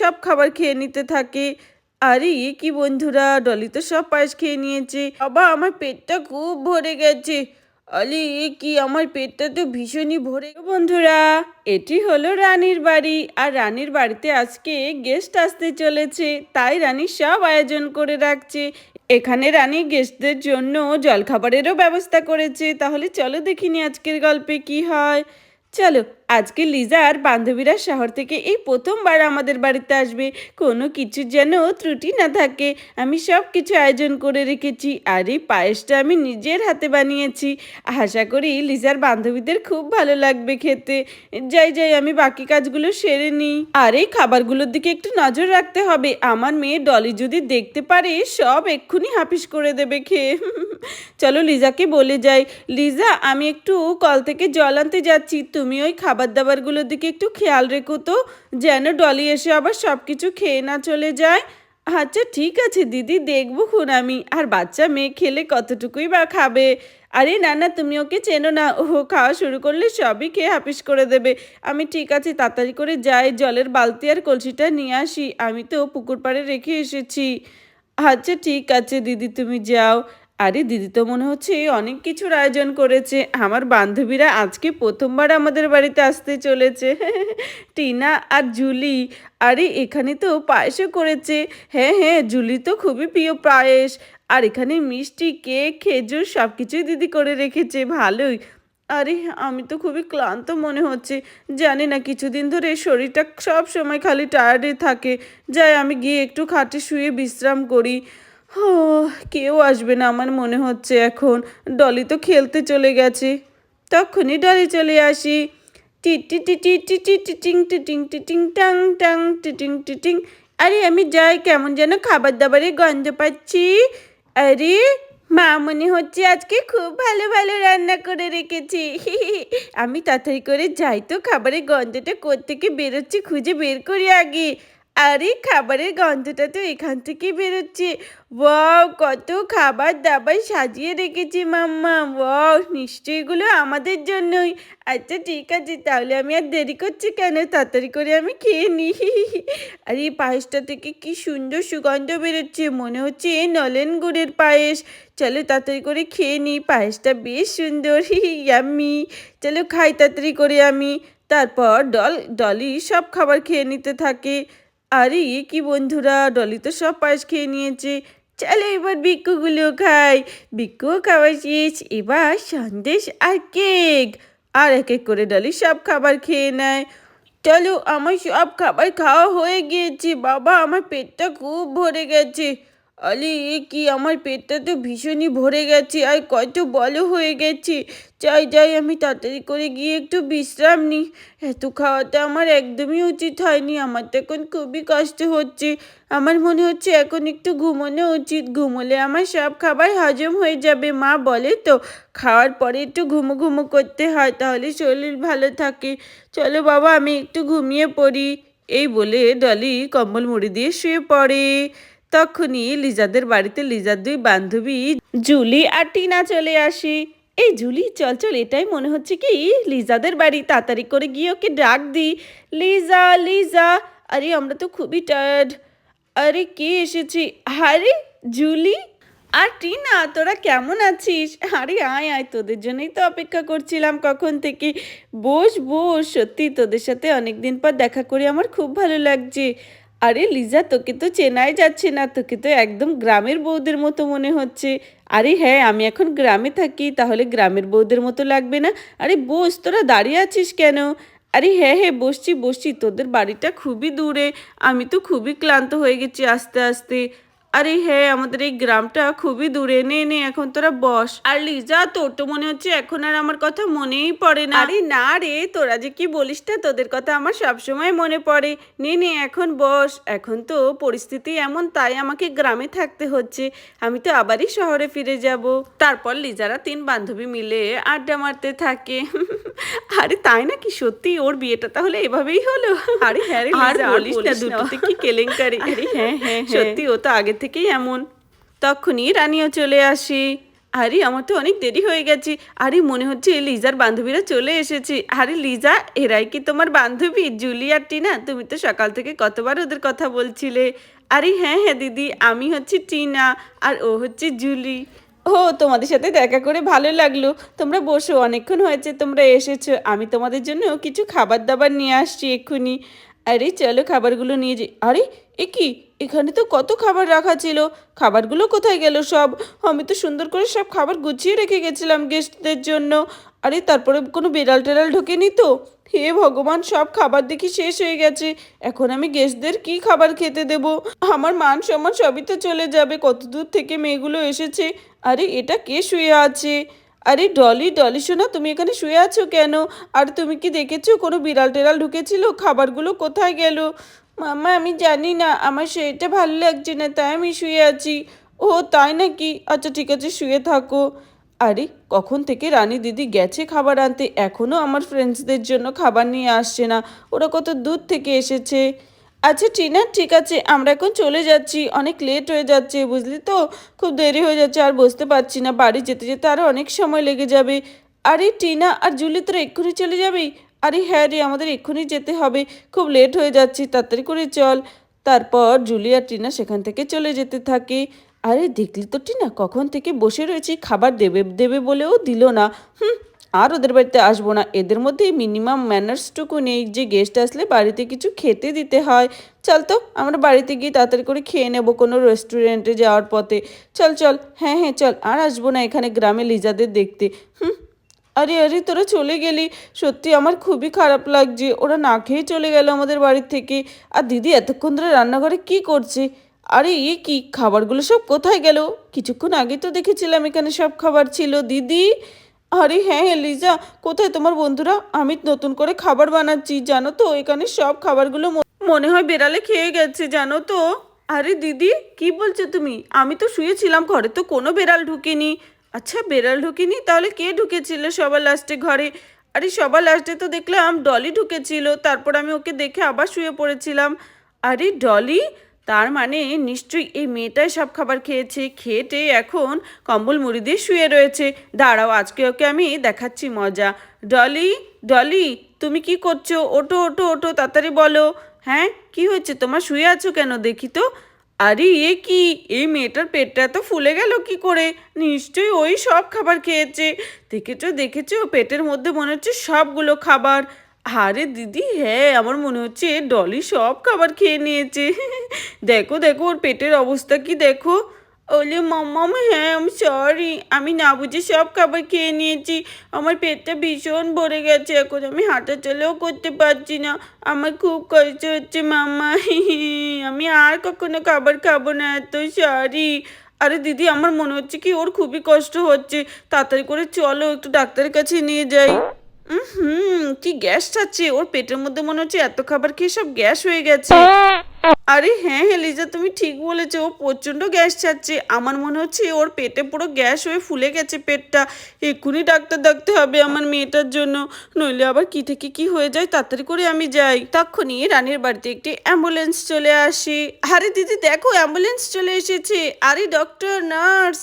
সব খাবার খেয়ে নিতে থাকে। আরে, এ কি বন্ধুরা? ডলি তো সব পায়েস খেয়ে নিয়েছে। বাবা, আমার পেটটা খুব ভরে গেছে। আরে, এ কি? আমার পেটটা তো ভীষণই ভরে বন্ধুরা, এটি হলো রানীর বাড়ি। আর রানীর বাড়িতে আজকে গেস্ট আসতে চলেছে। তাই রানী সব আয়োজন করে রাখছে। এখানে রানী গেস্টদের জন্য জলখাবারেরও ব্যবস্থা করেছে। তাহলে চলো দেখিনি আজকের গল্পে কি হয়। চলো আজকে লিজার বান্ধবীরা শহর থেকে এই প্রথমবার আমাদের বাড়িতে আসবে। কোনো কিছু যেন ত্রুটি না থাকে। আমি সব কিছু আয়োজন করে রেখেছি আর এই পায়েসটা আমি নিজের হাতে বানিয়েছি। আশা করি লিজার বান্ধবীদের খুব ভালো লাগবে খেতে। যাই যাই, আমি বাকি কাজগুলো সেরে নিই। আর এই খাবারগুলোর দিকে একটু নজর রাখতে হবে। আমার মেয়ে ডলি যদি দেখতে পারে, সব এক্ষুনি হাফিস করে দেবে খেয়ে। চলো লিজাকে বলে যাই। লিজা, আমি একটু কল থেকে জল আনতে যাচ্ছি। তুমি ওই খাবার দাবারগুলোর দিকে একটু খেয়াল রেখো তো, যেন ডলি এসে আবার সব কিছু খেয়ে না চলে যায়। আচ্ছা ঠিক আছে, দিদি, দেখব খুন আমি। আর বাচ্চা মেয়ে খেলে কতটুকুই বা খাবে? আরে না না, তুমি ওকে চেনো না। ও খাওয়া শুরু করলে সবই খেয়ে হাপিস করে দেবে। আমি ঠিক আছে, তাড়াতাড়ি করে যাই, জলের বালতি আর কলসিটা নিয়ে আসি। আমি তো পুকুর পাড়ে রেখে এসেছি। আচ্ছা ঠিক আছে, দিদি, তুমি যাও। আরে দিদি তো মনে হচ্ছে অনেক কিছুর আয়োজন করেছে। আমার বান্ধবীরা আজকে প্রথমবার আমাদের বাড়িতে আসতে চলেছে। টিনা আর জুলি। আরে এখানে তো পায়েসও করেছে। হ্যাঁ হ্যাঁ জুলি তো খুবই প্রিয় পায়েস। আর এখানে মিষ্টি, কেক, খেজুর সব কিছুই দিদি করে রেখেছে। ভালোই। আরে আমি তো খুবই ক্লান্ত মনে হচ্ছে। জানি না, কিছুদিন ধরে শরীরটা সব সময় খালি টায়ার্ডে থাকে। যাই আমি গিয়ে একটু খাটে শুয়ে বিশ্রাম করি। ও কেউ আসবে না আমার মনে হচ্ছে এখন। ডলি তো খেলতে চলে গেছে। তখনই ডলি চলে আসি। টিটিং টিটিং টাং টাং টিটিং টিটিং আরে আমি যাই, কেমন যেন খাবার দাবারের গন্ধ পাচ্ছি। আরে, মা মনে হচ্ছে আজকে খুব ভালো ভালো রান্না করে রেখেছি। আমি তাড়াতাড়ি করে যাই তো, খাবারের গন্ধটা থেকে বেরোচ্ছে খুঁজে বের করি আগে। আরে খাবারের গন্ধটা তো এখান থেকে বেরোচ্ছে। ওয়াও, কত খাবার দাবার সাজিয়ে রেখেছি মাম্মা। ওয়াও, নিশ্চয়ই এগুলো আমাদের জন্যই। আচ্ছা ঠিক আছে, তাহলে আমি আর দেরি করছি কেন? তাড়াতাড়ি করে আমি খেয়ে নিই আর, এই পায়েসটা থেকে কি সুন্দর সুগন্ধ বেরোচ্ছে। মনে হচ্ছে এ নলেন গুড়ের পায়েস। চলো তাড়াতাড়ি করে খেয়ে নিই পায়েসটা বেশ সুন্দর। ইয়াম্মি। চলো খাই তাড়াতাড়ি করে আমি। তারপর ডল ডলি সব খাবার খেয়ে নিতে থাকে। আরে, এ কি বন্ধুরা? ডলি তো সব পায়েস খেয়ে নিয়েছে। চলে এবার বিক্ষুগুলো খাই। বিক্ষু খাওয়া এবার সন্দেশ আর কেক। আর এক এক করে ডলি সব খাবার খেয়ে নেয়। চলো, আমার সব খাবার খাওয়া হয়ে গিয়েছে। বাবা, আমার পেটটা খুব ভরে গেছে। আরে, এ কি, আমার পেটটা তো ভীষণই ভরে গেছে, আর কত বলো হয়ে গেছে। যাই যাই, আমি তাড়াতাড়ি করে গিয়ে একটু বিশ্রাম নিই। এত খাওয়াটা আমার একদমই উচিত হয়নি, আমার তো এখন খুবই কষ্ট হচ্ছে। আমার মনে হচ্ছে এখন একটু ঘুমোনো উচিত, ঘুমোলে আমার সব খাবার হজম হয়ে যাবে। মা বলে তো, খাওয়ার পরে একটু ঘুমো ঘুমো করতে হয়, তাহলে শরীর ভালো থাকে। চলো বাবা, আমি একটু ঘুমিয়ে পড়ি। এই বলে ডলি কম্বল মুড়ি দিয়ে শুয়ে পড়ে। তখনই লিজাদের বাড়িতে লিজার দুই বান্ধবী জুলি আর টিনা চলে আসি। এই জুলি, চল চল, এটাই মনে হচ্ছে কি? লিজাদের বাড়ি, তাড়াতাড়ি করে গিয়ে ওকে ডাক দি। লিজা লিজা, আরে, আমরা তো খুবই টায়ার্ড আরে, কে এসেছি? আরে, জুলি আর টিনা, তোরা কেমন আছিস? আরে, আয় আয়, তোদের জন্যই তো অপেক্ষা করছিলাম কখন থেকে। বস বস, সত্যি তোদের সাথে অনেকদিন পর দেখা করে আমার খুব ভালো লাগছে। আরে লিজা, তোকে তো চেনাই যাচ্ছে না, তোকে তো একদম গ্রামের বউদের মতো মনে হচ্ছে। আরে হ্যাঁ আমি এখন গ্রামে থাকি, তাহলে গ্রামের বউদের মতো লাগবে না? আরে বোস, তোরা দাঁড়িয়ে আছিস কেন? আরে হ্যাঁ হ্যাঁ বসছি বসছি, তোদের বাড়িটা খুবই দূরে, আমি তো খুবই ক্লান্ত হয়ে গেছি আস্তে আস্তে। আরে হ্যাঁ আমাদের এই গ্রামটা খুবই দূরে। নে নে এখন তোরা বস। আর লিজা তোর তো মনে হচ্ছে এখন আর আমার কথা মনেই পড়ে না। আরে না রে তোরা যে কি বলিস না তোদের কথা আমার সবসময় মনে পড়ে। নে নে এখন বস। এখন তো পরিস্থিতি এমন তাই আমাকে গ্রামে থাকতে হচ্ছে। আমি তো আবারই শহরে ফিরে যাব। তারপর লিজারা তিন বান্ধবী মিলে আড্ডা মারতে থাকে। আরে তাই নাকি? সত্যি ওর বিয়েটা তাহলে এভাবেই হলো? আরে হ্যাঁ রে আর বলিস না দুটোতে কি কেলেঙ্কারি? আরে হ্যাঁ হ্যাঁ। সত্যি ও তো আগে থেকেই এমন। তখনই রানীও চলে আসি। আরে, আমার তো অনেক দেরি হয়ে গেছে। আরে, মনে হচ্ছে লিজার বান্ধবীরা চলে এসেছে। আরে, লিজা, এরাই কি তোমার বান্ধবী? জুলি টিনা, তুমি তো সকাল থেকে কতবার ওদের কথা বলছিলে। আরে হ্যাঁ হ্যাঁ দিদি, আমি হচ্ছে টিনা আর ও হচ্ছে জুলি। ও, তোমাদের সাথে দেখা করে ভালো লাগল। তোমরা বসো, অনেকক্ষণ হয়েছে তোমরা এসেছ। আমি তোমাদের জন্য কিছু খাবার দাবার নিয়ে আসছি এক্ষুনি। আরে চলো খাবারগুলো নিয়ে যাই আরে, এ কি? এখানে তো কত খাবার রাখা ছিল। খাবারগুলো কোথায় গেল সব? আমি তো সুন্দর করে সব খাবার গুছিয়ে রেখে গেছিলাম গেস্টদের জন্য। আরে, তারপরে কোনো বেড়াল টেড়াল ঢোকেনি তো? হে ভগবান, সব খাবার দেখি শেষ হয়ে গেছে। এখন আমি গেস্টদের কি খাবার খেতে দেব? আমার মান সম্মান সবই তো চলে যাবে। কত দূর থেকে মেয়েগুলো এসেছে? আরে, এটা কে শুয়ে আছে? আরে ডলি ডলি শোনা তুমি এখানে শুয়ে আছো কেন? আর তুমি কি দেখেছ কোনো বিড়াল টেড়াল ঢুকেছিল? খাবারগুলো কোথায় গেল? মামা আমি জানি না, আমার সেটা ভালো লাগছে না, তাই আমি শুয়ে আছি। ও, তাই নাকি? আচ্ছা ঠিক আছে, শুয়ে থাকো। আরে, কখন থেকে রানী দিদি গেছে খাবার আনতে? এখনও আমার ফ্রেন্ডসদের জন্য খাবার নিয়ে আসছে না। ওরা কত দূর থেকে এসেছে? আচ্ছা টিনা, ঠিক আছে, আমরা এখন চলে যাচ্ছি। অনেক লেট হয়ে যাচ্ছে, বুঝলি তো? খুব দেরি হয়ে যাচ্ছে, আর বুঝতে পারছি না। বাড়ি যেতে যেতে আরও অনেক সময় লেগে যাবে। আরে, টিনা আর জুলি, তোরা এক্ষুনি চলে যাবি? আরে হ্যাঁ রে, আমাদের এক্ষুনি যেতে হবে। খুব লেট হয়ে যাচ্ছি, তাড়াতাড়ি করে চল। তারপর জুলি আর টিনা সেখান থেকে চলে যেতে থাকে। আরে, দেখলি তো টিনা, কখন থেকে বসে রয়েছি, খাবার দেবে দেবে বলেও দিল না। হুম আর ওদের বাড়িতে আসব না। এদের মধ্যে মিনিমাম ম্যানার্সটুকু নেই যে গেস্ট আসলে বাড়িতে কিছু খেতে দিতে হয়। চল তো, আমরা বাড়িতে গিয়ে তাড়াতাড়ি করে খেয়ে নেব কোনো রেস্টুরেন্টে যাওয়ার পথে। চল চল হ্যাঁ হ্যাঁ চল, আর আসব না এখানে গ্রামে লিজাদের দেখতে। হুম, আরে আরে, তোরা চলে গেলি। সত্যি আমার খুবই খারাপ লাগছে। ওরা না খেয়ে চলে গেল আমাদের বাড়ির থেকে। আর দিদি এতক্ষণ ধরে রান্নাঘরে কি করছে? আরে, এ কি, খাবারগুলো সব কোথায় গেল? কিছুক্ষণ আগে তো দেখেছিলাম এখানে সব খাবার ছিল। দিদি আরে হ্যাঁ হ্যাঁ লিজা, কোথায় তোমার বন্ধুরা? আমি নতুন করে খাবার বানাচ্ছি, জানো তো, এখানে সব খাবারগুলো মনে হয় বেড়ালে খেয়ে গেছে, জানো তো। আরে দিদি, কি বলছো তুমি? আমি তো শুয়েছিলাম, ঘরে তো কোনো বেড়াল ঢুকেনি। আচ্ছা বেড়াল ঢুকেনি? তাহলে কে ঢুকেছিল সবার লাস্টে ঘরে? আরে সবার লাস্টে তো দেখলাম ডলি ঢুকেছিল, তারপর আমি ওকে দেখে আবার শুয়ে পড়েছিলাম। আরে ডলি? তার মানে নিশ্চয়ই এই মেয়েটাই সব খাবার খেয়েছে খেয়েটে এখন কম্বল মুড়ি দিয়ে শুয়ে রয়েছে। দাঁড়াও, আজকে ওকে আমি দেখাচ্ছি মজা। ডলি ডলি, তুমি কি করছ? ওটো ওটো ওটো তাড়াতাড়ি বলো। হ্যাঁ কি হয়েছে? তোমার শুয়ে আছো কেন? দেখি তো। আরে, এ কি? এই মেয়েটার পেটটা তো ফুলে গেল কি করে? নিশ্চয়ই ওই সব খাবার খেয়েছে। দেখেছ দেখেছ? পেটের মধ্যে মনে হচ্ছে সবগুলো খাবার। আরে দিদি হ্যাঁ আমার মনে হচ্ছে ডলি সব খাবার খেয়ে নিয়েছে। দেখো দেখো, ওর পেটের অবস্থা কি দেখো। ওলে মাম্মাম হ্যাঁ আমি সরি আমি না বুঝে সব খাবার খেয়ে নিয়েছি। আমার পেটটা ভীষণ ভরে গেছে, এখন আমি হাঁটা চলেও করতে পারছি না। আমার খুব কষ্ট হচ্ছে মাম্মা আমি আর কখনো খাবার খাব না, এত সরি আরে দিদি, আমার মনে হচ্ছে কি ওর খুবই কষ্ট হচ্ছে। তাড়াতাড়ি করে চলো, একটু ডাক্তারের কাছে নিয়ে যাই। হুম কি গ্যাস ছাড়ছে ওর পেটের মধ্যে মনে হচ্ছে এত খাবার খেয়ে সব গ্যাস হয়ে গেছে। আরে হ্যাঁ হ্যাঁ লিজা তুমি ঠিক বলেছ, ও প্রচণ্ড গ্যাস ছাড়ছে আমার মনে হচ্ছে ওর পেটে পুরো গ্যাস হয়ে ফুলে গেছে পেটটা। এক্ষুনি ডাক্তার ডাকতে হবে আমার মেয়েটার জন্য। নইলে আবার কি থেকে কি হয়ে যায়, তাড়াতাড়ি করে আমি যাই। তখনই রানীর বাড়িতে একটি অ্যাম্বুলেন্স চলে আসে। আরে দিদি, দেখো, অ্যাম্বুলেন্স চলে এসেছে। আরে ডক্টর, নার্স।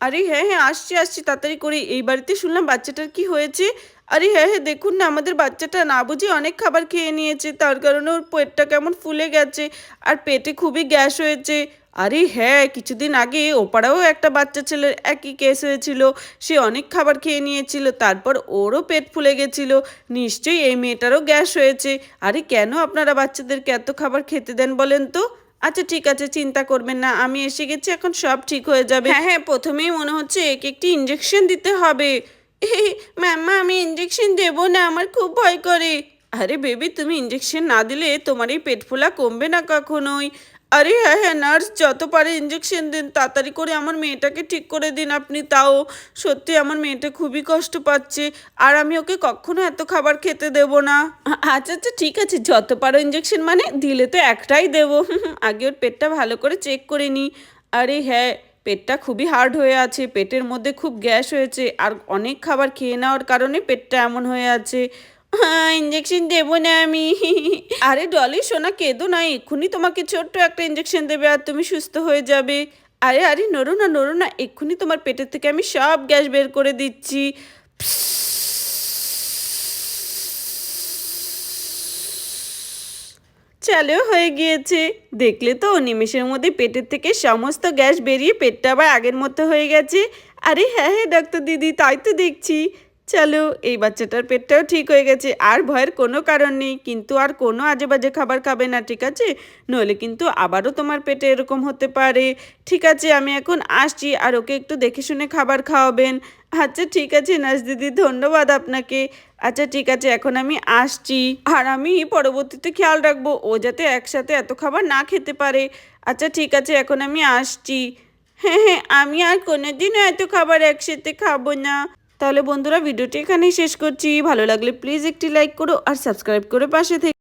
আরে হ্যাঁ হ্যাঁ আসছি আসছি, তাড়াতাড়ি করে। এই বাড়িতে শুনলাম বাচ্চাটার কি হয়েছে। আরে হ্যাঁ হ্যাঁ দেখুন না, আমাদের বাচ্চাটা না বুঝি অনেক খাবার খেয়ে নিয়েছে, তার কারণে ওর পেটটা কেমন ফুলে গেছে আর পেটে খুবই গ্যাস হয়েছে। আরে হ্যাঁ কিছুদিন আগে ওপাড়াও একটা বাচ্চা ছেলের একই কেস হয়েছিল, সে অনেক খাবার খেয়ে নিয়েছিল, তারপর ওরও পেট ফুলে গেছিল, নিশ্চয়ই এই মেয়েটারও গ্যাস হয়েছে। আরে কেন আপনারা বাচ্চাদেরকে এত খাবার খেতে দেন বলেন তো? আচ্ছা ঠিক আছে, চিন্তা করবেন না, আমি এসে গেছি, এখন সব ঠিক হয়ে যাবে। হ্যাঁ হ্যাঁ প্রথমেই মনে হচ্ছে একে একটি ইঞ্জেকশন দিতে হবে। ম্যামা আমি ইঞ্জেকশন দেবো না, আমার খুব ভয় করে। আরে বেবি তুমি ইঞ্জেকশন না দিলে তোমার এই পেট ফোলা কমবে না কখনোই। আরে হ্যাঁ হ্যাঁ নার্স যত পারে ইঞ্জেকশন দিন, তাড়াতাড়ি করে আমার মেয়েটাকে ঠিক করে দিন আপনি তাও। সত্যি আমার মেয়েটা খুবই কষ্ট পাচ্ছে, আর আমি ওকে কখনো এত খাবার খেতে দেব না। আচ্ছা আচ্ছা ঠিক আছে, যত পারো ইঞ্জেকশন মানে দিলে তো একটাই দেবো। আগে ওর পেটটা ভালো করে চেক করে নিই আরে হ্যাঁ পেটটা খুবই হার্ড হয়ে আছে, পেটের মধ্যে খুব গ্যাস হয়েছে, আর অনেক খাবার খেয়ে নেওয়ার কারণে পেটটা এমন হয়ে আছে। হ্যাঁ ইঞ্জেকশন দেবো না আমি। আরে ডলি, সোনা, কেঁদো না, এক্ষুনি তোমাকে ছোট্ট একটা ইঞ্জেকশন দেবে আর তুমি সুস্থ হয়ে যাবে। আরে আরে, নড়ো না নড়ো না, এক্ষুনি তোমার পেটের থেকে আমি সব গ্যাস বের করে দিচ্ছি। চালু হয়ে গিয়েছে। দেখলে তো, নিমেষের মধ্যে পেটের থেকে সমস্ত গ্যাস বেরিয়ে পেটটা আবার আগের মতো হয়ে গেছে। আরে হ্যাঁ হ্যাঁ ডাক্তার দিদি, তাই তো দেখছি। চলো, এই বাচ্চাটার পেটটাও ঠিক হয়ে গেছে। আর ভয়ের কোনো কারণ নেই, কিন্তু আর কোনো আজে বাজে খাবার খাবে না, ঠিক আছে? নইলে কিন্তু আবারও তোমার পেটে এরকম হতে পারে। ঠিক আছে, আমি এখন আসছি, আর ওকে একটু দেখে শুনে খাবার খাওয়াবেন। আচ্ছা ঠিক আছে, নার্স দিদি, ধন্যবাদ আপনাকে। আচ্ছা ঠিক আছে, এখন আমি আসছি। আর আমি পরবর্তীতে খেয়াল রাখব, ও যাতে একসাথে এত খাবার না খেতে পারে। আচ্ছা ঠিক আছে, এখন আমি আসছি। হ্যাঁ হ্যাঁ আমি আর কোনোদিনও এত খাবার একসাথে খাব না। তাহলে বন্ধুরা ভিডিওটি এখানেই শেষ করছি। ভালো লাগলে প্লিজ একটি লাইক করো আর সাবস্ক্রাইব করে পাশে থেকে